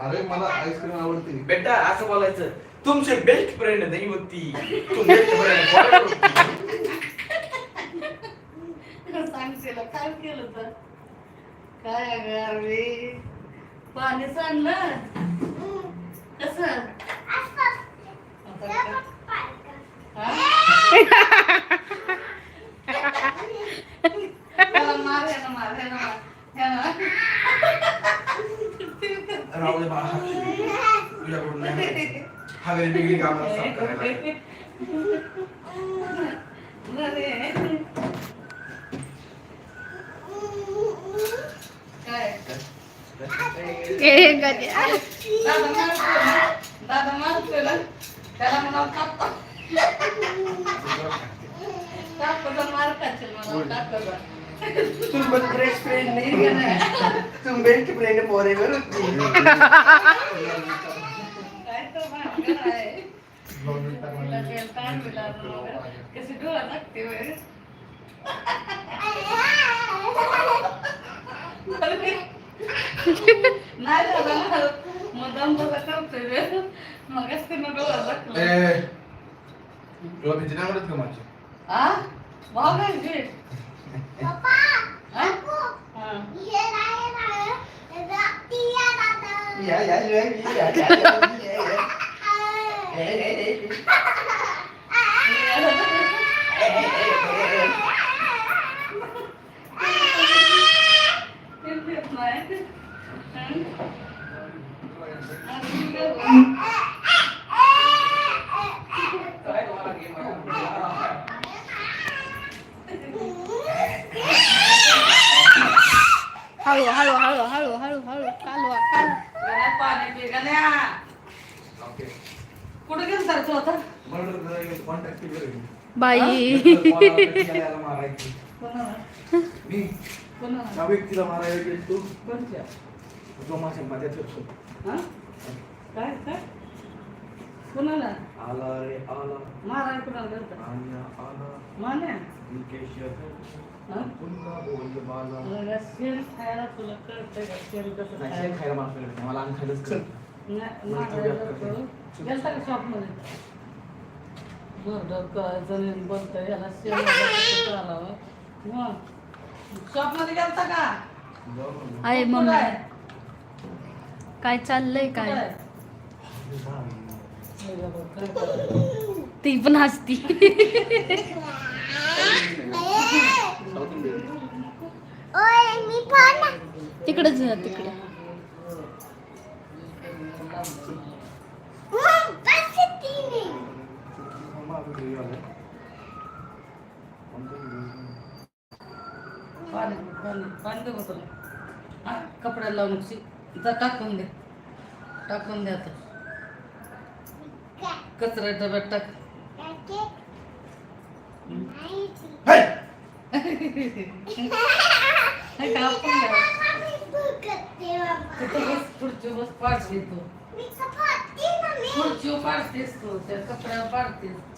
अरे मला आईस्क्रीम आवडते. बेटा असं बोलायचं. तुमचे बेस्ट फ्रेंड नाही होती. तू बेस्ट फ्रेंड सांगशील काय केलं तर? काय अगं रे पाणी सांडलं? कसं? हा? मार मार. राहू दे बाळा तुझ्याकडून नाही हवे वेगळी कामं करायला. दादा मारतोय? त्याला म्हणावं कापा मार. तू पण बेस्ट फ्रेंड नाही तू बेस्ट फ्रेंड होती मग. डोळा मुद्दाम बघा करतोय तुला भीती नाही वाटत का माझी हा? भाऊ काय घे. पप्पा हा? अप्पू हा. ये नाही नाही रात्री या दादा या या या या या या तेल देत नाही. हा? आणि काय? हळू हळू हळू हळू हळू हळू कालवा कालवा गण्या, पाणी पी गण्या. ओके कुठं गेलता रे तू आता मर्डर करायला कॉन्टॅक्ट केलं बाई. व्यक्तीला मारायला गेलो तू? कोणत्या? जो माझ्या माझ्यात होतो? काय काय? कोणाला? आला रे आला. मारायला कोणाला गेलता? आला आला. मान्या? मुकेश? पुन्हा बोल बाला. मला शेण खायला तुला कळतंय का? शेण कसं खायला? मला अंग खायलाच कळत. गेलता का शॉपमध्ये जोरदार याला चालावं. मग शॉपमध्ये गेलता का? आहे आहे? काय चाललंय काय? ती पण हसती. तिकडेच जा तिकडे. मग पाणी पाणी पाणी दे बघ तुला हा कपड्याला लावून जा टाकून दे टाकून दे आता कचरा डब्यात टाक हे द्या. खुर्ची बस पाडते तू? खुर्ची पाडतेस तू. त्या पाडतेस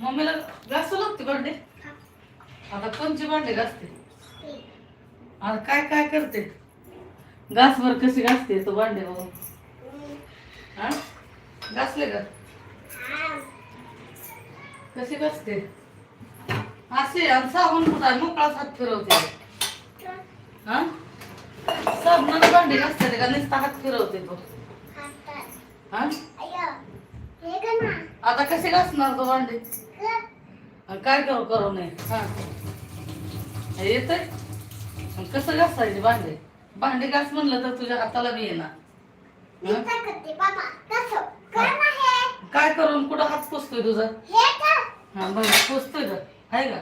मम्मीला घासू लागते भांडे? आता कोणची भांडे घासते आता काय काय करते? घासभर कशी घासते तो भांडे बघून? हा? घासले का? कशी घासते? असे आणि साबण कुठं आहे? मोकळाच हात फिरवते. हा? साबणाने भांडी घासते का? नुसता हात फिरवते तो. हा? आता कसे घासणार तो भांडे? काय करू करू नये? हा. येत कसं घासायचे भांडे? भांडे घास म्हणलं तर तुझ्या हाताला बी येणार. काय करून कुठं हात पुसतोय तुझा? हा बघ पुसतोय का? आहे का?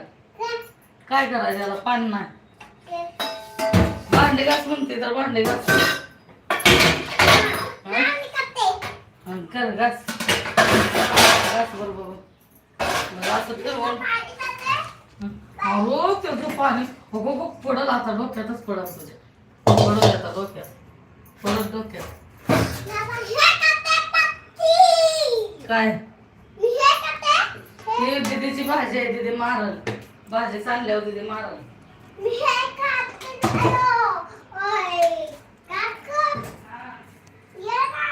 काय करायचं याला पाणी नाही. भांडे घास म्हणते तर भांडे घास. कर घास. घास बरोबर असं हं. अहो त्याचं पाणी. हो पडल आता डोक्यातच पडल तुझ्या. पडल आता डोक्यात. पडत डोक्यात. काय? हे. हे दीदीची भाजी आहे दीदी मारल. भाजी चालल्यावर दीदी मारल हे करते. अयो. ओय. काकू. ये ना.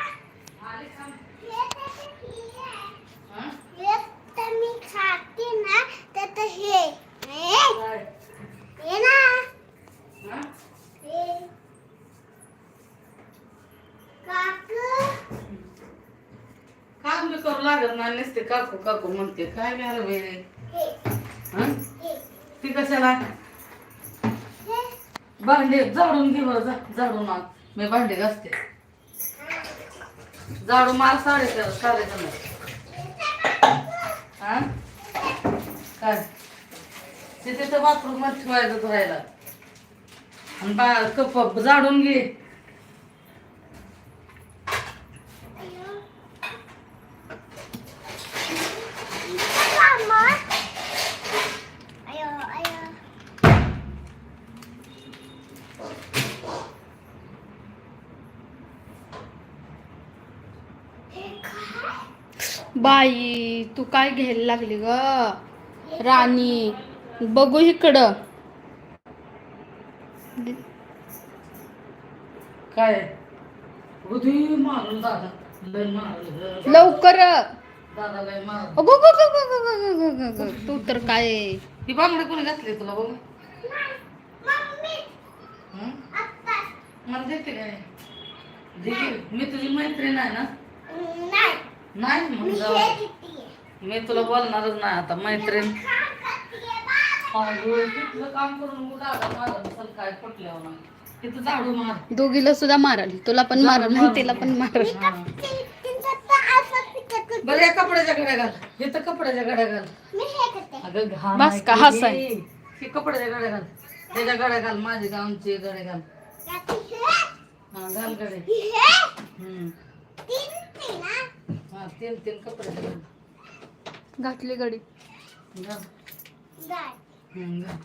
हे तर हे. हं? हे तर मी खाते ना तर ते हे हे काय? हे ना हं? हे काकू काम बी नाही नसते काकू काकू म्हणते काय हे. हं? हे. ती कशाला? भांडे झाडून घे बरं झाडून आण मी भांडे घासते. झाडू मार साडे नाही हा? काय? ते तिथं बाथरूममध्ये ठेवायचं धुवायला आणि बा कप झाडून घे अयो मामा अयो अयो हे काय बाई तू काय घ्यायला लागली ग? राणी बघू इकडं. काय? उदी मारून दादा. लय मारलं लवकर. दादा लय मारलं अगो गो गो गो गो गो गो गो गो. तू तर काय? ती बांगडी कोणी घातली तुला बघ? हं? मला देते काय? देते. मी तुझी मैत्रीण आहे ना? नाही मग जाऊ मी तुला बोलणारच नाही आता मैत्रीण. काम काय पटल्यावर झाडू मार. दोघीला सुद्धा मारल. तुला पण मारल आणि तिला पण मारल. बरं या कपड्याच्या घड्या घाल हे तर कपड्याच्या घड्या घाल अगं घास का हस आहे. हे कपड्याच्या घड्या घाल त्याच्या घड्या घाल माझे गावचे घड्या घाल हा घाल घडे. हम्म. हा तीन तीन कपड्याच्या घाल. घातली गडी. घाल. गाय हम्म, घाल.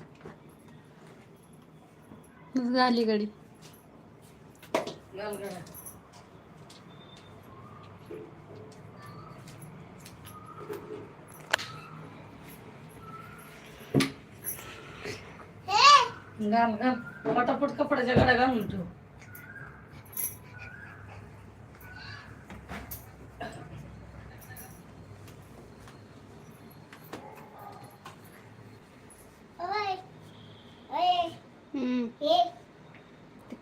झाली गडी. घाल घड्या हे. घाल घाल. पटापट कपड्याच्या घड्या घालून ठेव.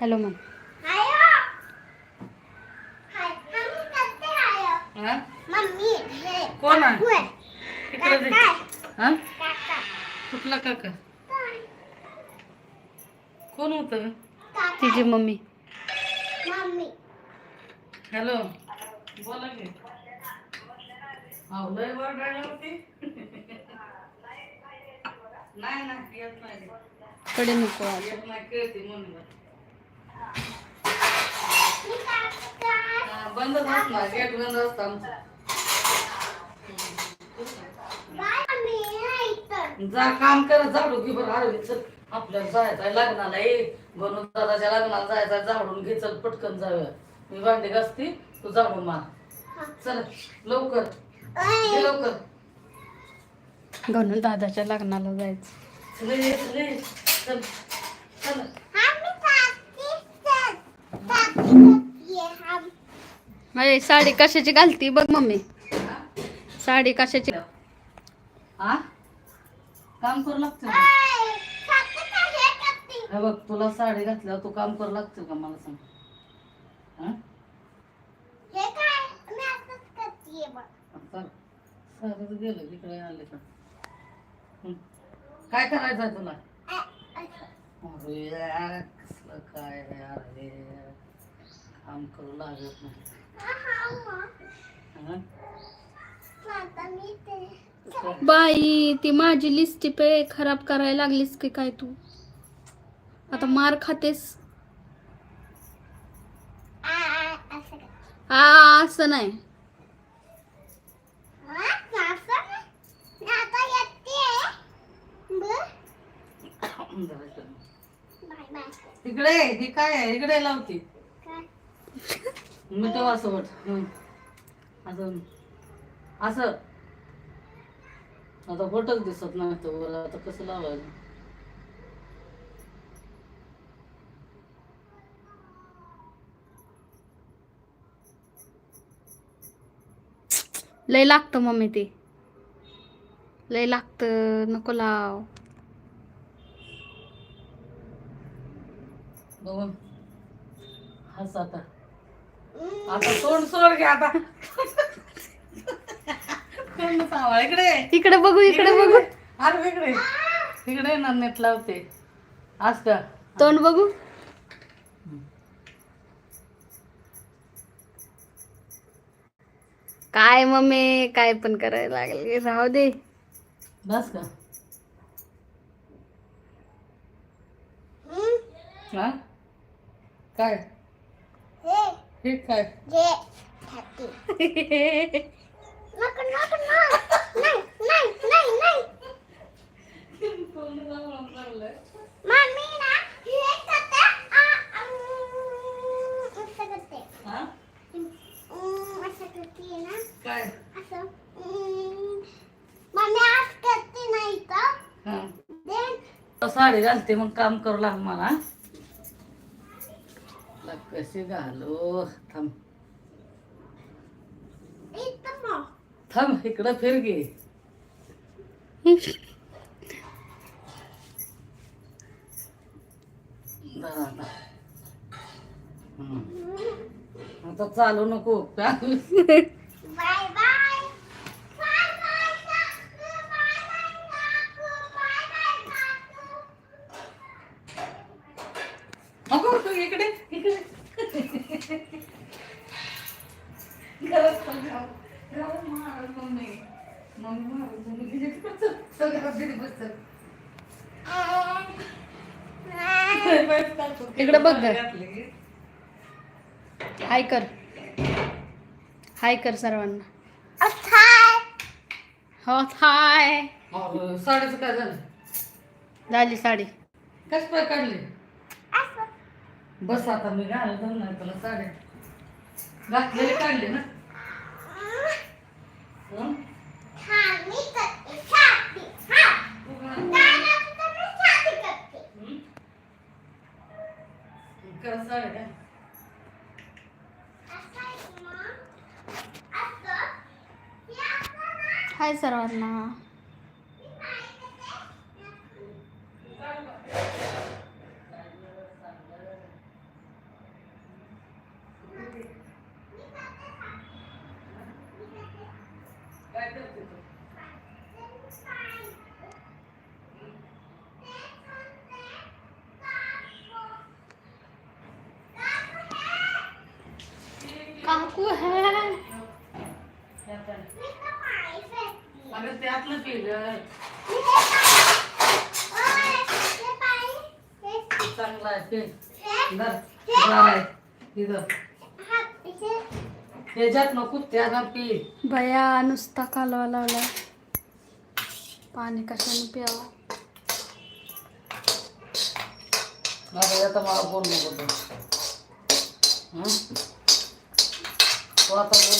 Hello ma'am. कोण आहे? तिकडे कुठला काका? कोण होत? तिची मम्मी. हॅलो. बोला की. लय वरडायला होती. नाही नाही येत नाही. कडे नको आता. येत नाही कळते म्हणून. मी काका हा, बंदच असणार गेट बंद असतं आमचं. जा काम कर झाडू घे बरं चल. आपल्याला जायचंय लग्नाला ये बनून दादाच्या लग्नाला जायचंय झाडून घे चल पटकन जाऊया. मी भांडी घासते तू झाडून मार. चल लवकर. लवकर. म्हणून दादाच्या लग्नाला जायचं. ये, ये. चल चल. ये साडी कशाची घालती बघ मम्मी. साडी कशाची? हा? काम करू लागतं का? हे बघ तुला साडी घातल्यावर तू काम करू लागतं का मला सांग हा? तर सरच गेलं इकडे आले का? हं. काय करायचं आहे तुला? अरे यार, कसलं काय यार हे काम करू लागत नाही. हं? बाई ती माझी लिस्ट पे खराब करायला लागलीस की काय तू? आता मार खातेस. आ असं नाही हा, असं ना? आता येते बर जरा इकडे. हे काय आहे? इकडे लावते. मी मिठ असं वाट असं असं. आता बोटच दिसत नाही तर वर आता कसं लावायचं? लय लागतं मम्मी ते. लय लागतं नको लाव. बघून. हस आता. आता तोंड सोड घ्या आता. तोंड सावळ इकडे. इकडे बघू इकडे बघू. अरे इकडे. इकडे ना नेट लावते. का तोंड बघू. काय मम्मी काय पण करायला लागले राहू दे. बस का हा? काय? हे. काय? काय? साडी घालते मग काम करू लाग मला. ला कशी घालू थांब. थांब इकडं फिर गे. आता. आता चालू नको बाय बाय बाय बाय काकू बाय बाय काकू बाय बाय काकू अगो तू इकडे इकडे घरात चल, घरात. घरात मार, मम्मी. मम्मी मार, मम्मी तिच्या तिकडं चल. चल, घरात गेली बस, चल. इकडं बघ. हाय कर. हाय कर सर्वांना. हो हाय. साडीचं काय झालं? झाली साडी. कस असं बस आता मी घालत नाही तुला साड्या. घातलेले काढले ना. साड्या आहे ना हाय सर्वांना मी काय करते काय करते तू काकू है त्यात आलं. त्यातलं. चांगला आहे ते धर. नको त्याला पी बया नुसता कालवा लावला पाणी कशाने प्यावं आता आता मला बोल नको तू. हं? तू आता बोल